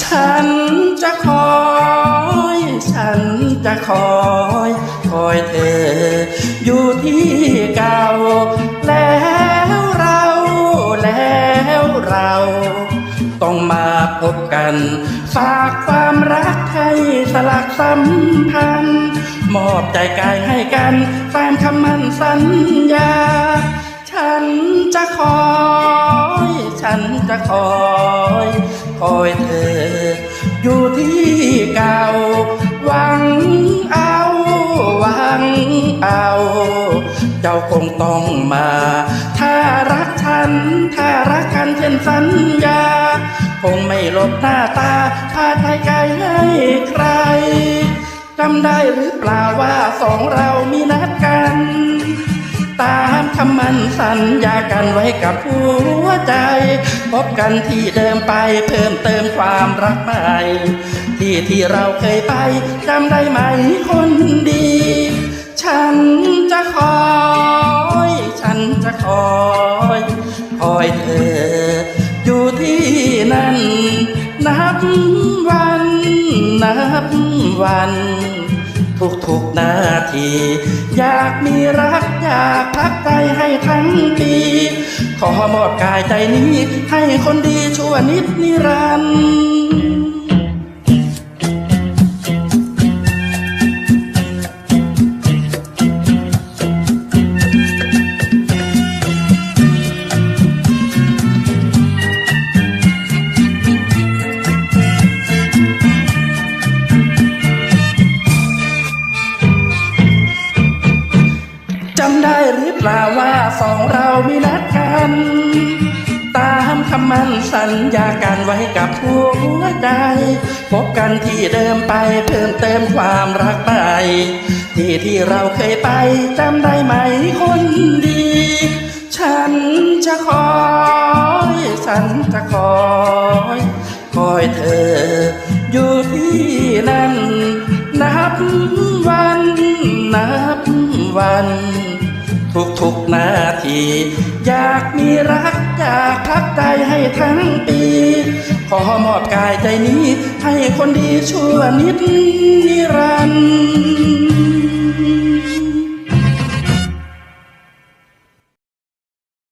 ฉันจะคอย ฉันจะคอย คอยเธอ อยู่ที่เก่าแล้ว แล้วเราต้องมาพบกัน ฝากความรักให้สลักสัมพันธ์มอบใจกายให้กันตามคำมั่นสัญญา ฉันจะคอย ฉันจะคอย คอยเธอ อยู่ที่เก่า หวังเอา หวังเอา เจ้าคงต้องมา ถ้ารักกันเช่นสัญญา คงไม่ลบหน้าตาพาใจไกลให้ใครจำได้หรือเปล่าว่าสองเรามีนัดกัน ตามคำมันสัญญากันไว้กับหัวใจ พบกันที่เดิมไปเพิ่มเติมความรักใหม่ที่ที่เราเคยไปจำได้ไหมคนดี ฉันจะคอย ฉันจะคอย อยเธอ อยู่ที่นั่น นับวัน นับวัน ทุกทุกนาที อยากมีรัก อยากพักใจให้ทั้งปี ขอมอบกายใจนี้ ให้คนดีชั่วนิดนิรันดร์ ได้หรือเปล่าว่าสองเรามีนัดกัน ตามคำมั่นสัญญากันไว้กับหัวใจ พบกันที่เดิมไปเพิ่มเติมความรักใหม่ที่ที่เราเคยไปจำได้ไหมคนดี ฉันจะคอย ฉันจะคอย คอยเธอ อยู่ที่นั่น นับวัน นับวัน ทุกๆนาที อยากมีรัก อยากพักใจให้ทั้งปี ขอมอบกายใจนี้ ให้คนดีชั่วนิดนิรันดร์